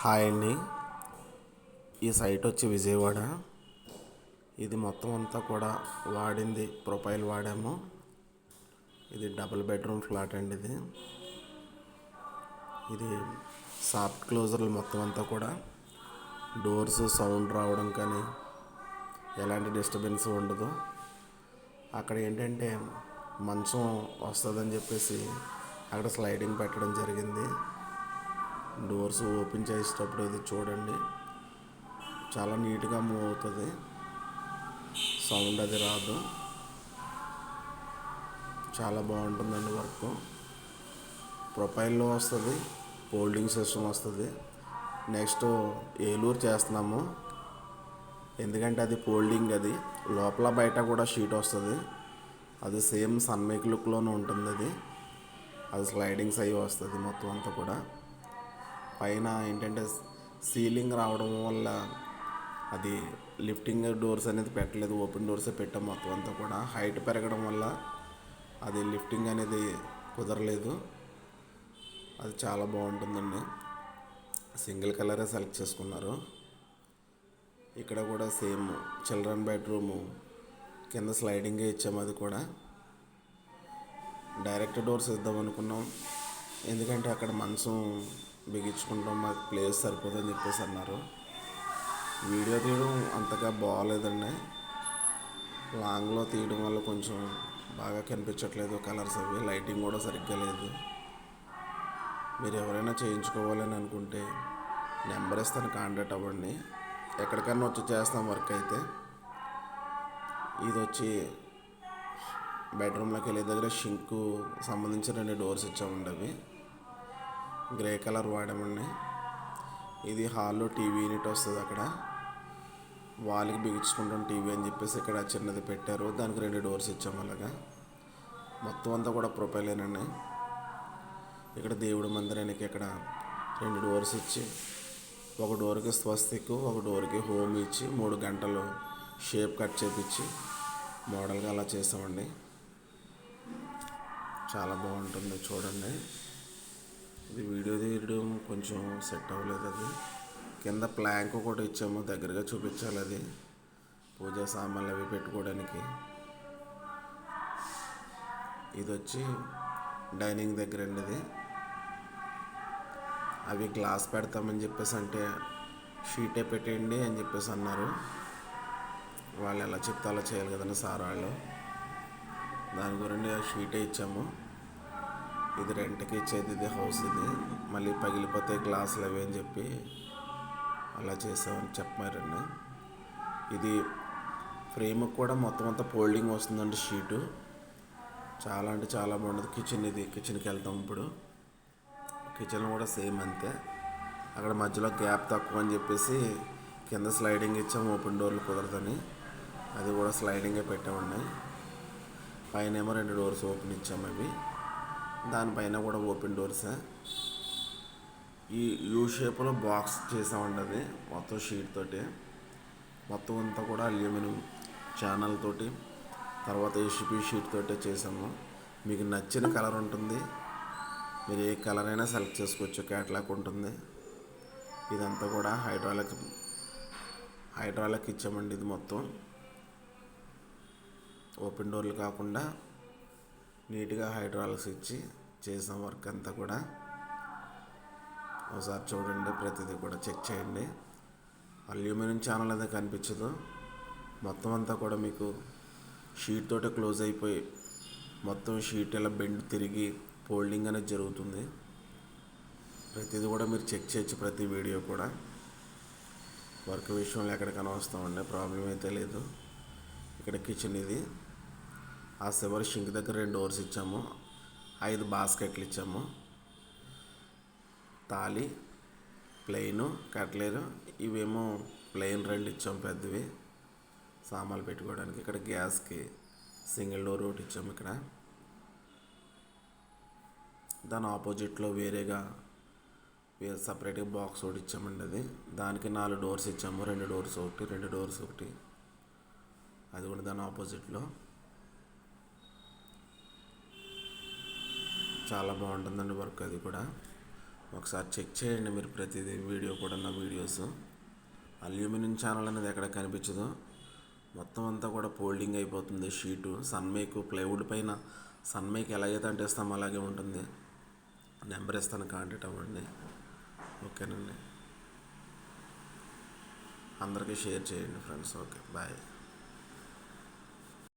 Hi అండి. ఈ site వచ్చి విజయవాడ. ఇది మొత్తం అంతా కూడా వాడింది ప్రొఫైల్ వాడాము. ఇది డబుల్ బెడ్రూమ్ ఫ్లాట్ అండి ఇది. ఇది సాఫ్ట్ క్లోజర్లు మొత్తం అంతా కూడా. డోర్స్ సౌండ్ రావడం కానీ ఎలాంటి డిస్టర్బెన్స్ ఉండదు. అక్కడ ఏంటంటే మంచం వస్తుందని చెప్పేసి అక్కడ స్లైడింగ్ పెట్టడం జరిగింది. డోర్స్ ఓపెన్ చేసేటప్పుడు ఇది చూడండి. చాలా నీట్గా మూవ్ అవుతుంది. సౌండ్ అది రాదు. చాలా బాగుంటుందండి వర్క్. ప్రొఫైల్లో వస్తుంది ఫోల్డింగ్ సిస్టమ్ వస్తుంది. నెక్స్ట్ ఏలూరు చేస్తున్నాము. ఎందుకంటే అది ఫోల్డింగ్ అది. లోపల బయట కూడా షీట్ వస్తుంది. అది సేమ్ సన్మేక్ లుక్లోనే ఉంటుంది అది అది స్లైడింగ్స్ అయ్యి వస్తుంది మొత్తం అంతా కూడా. పైన ఏంటంటే సీలింగ్ రావడం వల్ల అది లిఫ్టింగ్ డోర్స్ అనేది పెట్టలేదు ఓపెన్ డోర్సే పెట్టాం మొత్తం అంతా కూడా. హైట్ పెరగడం వల్ల అది లిఫ్టింగ్ అనేది కుదరలేదు. అది చాలా బాగుంటుందండి. సింగిల్ కలరే సెలెక్ట్ చేసుకున్నారు. ఇక్కడ కూడా సేమ్ చిల్డ్రన్ బెడ్రూము కింద స్లైడింగే ఇచ్చాము అది కూడా. డైరెక్ట్ డోర్స్ ఇద్దాం అనుకున్నాం. ఎందుకంటే అక్కడ మంచం బిగించుకుంటాం మాకు ప్లేస్ సరిపోదని చెప్పేసి అన్నారు. వీడియో తీయడం అంతగా బాగాలేదండి. లాంగ్లో తీయడం వల్ల కొంచెం బాగా కనిపించట్లేదు కలర్స్ అవి లైటింగ్ కూడా సరిగ్గా లేదు. మీరు ఎవరైనా చేయించుకోవాలని అనుకుంటే నెంబర్ ఇస్తాను కాంటాక్ట్ అవ్వండి. ఎక్కడికన్నా వచ్చి చేస్తాం వర్క్ అయితే. ఇది వచ్చి బెడ్రూమ్లోకి వెళ్ళే దగ్గర షింకు సంబంధించిన రెండు డోర్స్ ఇచ్చామండి అవి. గ్రే కలర్ వాడామండి. ఇది హాల్లో టీవీ యూనిట్ వస్తుంది అక్కడ. వాళ్ళకి బిగించుకుంటాం టీవీ అని చెప్పేసి ఇక్కడ చిన్నది పెట్టారు. దానికి రెండు డోర్స్ ఇచ్చాము అలాగా. మొత్తం అంతా కూడా ప్రొపైలేనండి ఇక్కడ దేవుడి మందిరానికి ఇక్కడ రెండు డోర్స్ ఇచ్చి ఒక డోర్కి స్వస్తికు ఒక డోర్కి హోమ్ ఇచ్చి మూడు గంటలు షేప్ కట్ చేపించి మోడల్గా అలా చేసామండి. చాలా బాగుంటుంది చూడండి. ఇది కొంచెం సెట్ అవ్వలేదు అది. కింద ప్లాంక్ కూడా ఇచ్చాము దగ్గరగా చూపించాలి అది. పూజా సామాన్లు అవి పెట్టుకోవడానికి. ఇది వచ్చి డైనింగ్ దగ్గర అండి ఇది. అవి గ్లాస్ పెడతామని చెప్పేసి అంటే షీటే పెట్టేయండి అని చెప్పేసి అన్నారు. వాళ్ళు ఎలా చెప్తే అలా చేయాలి కదండి సార్ వాళ్ళు. దాని గురించి ఆ షీటే ఇచ్చాము. ఇది రెంట్కి ఇచ్చేది ఇది హౌస్ ఇది. మళ్ళీ పగిలిపోతే గ్లాసులు అవి అని చెప్పి అలా చేసామని చెప్పారండి. ఇది ఫ్రేమ్ కూడా మొత్తం అంతా ఫోల్డింగ్ వస్తుందండి షీటు. చాలా అంటే చాలా బాగుంటుంది. కిచెన్ ఇది కిచెన్కి వెళ్తాం ఇప్పుడు. కిచెన్ కూడా సేమ్ అంతే. అక్కడ మధ్యలో గ్యాప్ తక్కువ అని చెప్పేసి కింద స్లైడింగ్ ఇచ్చాము ఓపెన్ డోర్లు కుదరదని. అది కూడా స్లైడింగే పెట్టామండి. పైన ఏమో రెండు డోర్స్ ఓపెన్ ఇచ్చాము అవి. దానిపైన కూడా ఓపెన్ డోర్సే ఈ యూ షేప్లో బాక్స్ చేసామండి అది మొత్తం షీట్ తోటి. మొత్తం అంతా కూడా అల్యూమినియం ఛానల్ తోటి. తర్వాత ఏషిపి షీట్ తోటే చేసాము. మీకు నచ్చిన కలర్ ఉంటుంది. మీరు ఏ కలర్ అయినా సెలెక్ట్ చేసుకోవచ్చు క్యాట్లాగ్ ఉంటుంది. ఇదంతా కూడా హైడ్రాలిక్ హైడ్రాలిక్ ఇచ్చామండి ఇది మొత్తం. ఓపెన్ డోర్లు కాకుండా నీట్గా హైడ్రాలిక్స్ ఇచ్చి చేసిన వర్క్ అంతా కూడా ఒకసారి చూడండి ప్రతిదీ కూడా చెక్ చేయండి. అల్యూమినియం ఛానల్ అయితే కనిపించదు. మొత్తం అంతా కూడా మీకు షీట్ తోటే క్లోజ్ అయిపోయి మొత్తం షీట్ ఇలా బెండ్ తిరిగి ఫోల్డింగ్ అనేది జరుగుతుంది. ప్రతిదీ కూడా మీరు చెక్ చేయొచ్చు ప్రతి వీడియో కూడా. వర్క్ విషయంలో ఎక్కడికైనా కనవస్తామండి ప్రాబ్లం అయితే లేదు. ఇక్కడ కిచెన్ ఇది. ఆ సివర్ షింక్ దగ్గర రెండు డోర్స్ ఇచ్చాము. ఐదు బాస్కెట్లు ఇచ్చాము. తాళి ప్లెయిన్ కట్లేరు ఇవేమో ప్లెయిన్ రెండు ఇచ్చాం పెద్దవి. సామాన్లు పెట్టుకోవడానికి ఇక్కడ గ్యాస్కి సింగిల్ డోర్ ఒకటి ఇచ్చాము ఇక్కడ. దాని ఆపోజిట్లో వేరేగా వేరే సపరేట్గా బాక్స్ ఒకటి ఇచ్చామండి అది. దానికి నాలుగు డోర్స్ ఇచ్చాము. రెండు డోర్స్ ఒకటి రెండు డోర్స్ ఒకటి. అది కూడా దాని ఆపోజిట్లో. చాలా బాగుంటుందండి వర్క్ అది కూడా. ఒకసారి చెక్ చేయండి మీరు ప్రతిదీ వీడియో కూడా నా వీడియోస్. అల్యూమినియం ఛానల్ అనేది ఎక్కడ కనిపించదు. మొత్తం అంతా కూడా ఫోల్డింగ్ అయిపోతుంది షీటు. సన్మేక్ ప్లైవుడ్ పైన సన్మేక్ ఎలాగైతే అంటేస్తామో అలాగే ఉంటుంది. నెంబర్ ఇస్తాను కాంటాక్ట్ అవ్వండి. ఓకేనండి. అందరికీ షేర్ చేయండి ఫ్రెండ్స్. ఓకే. బాయ్.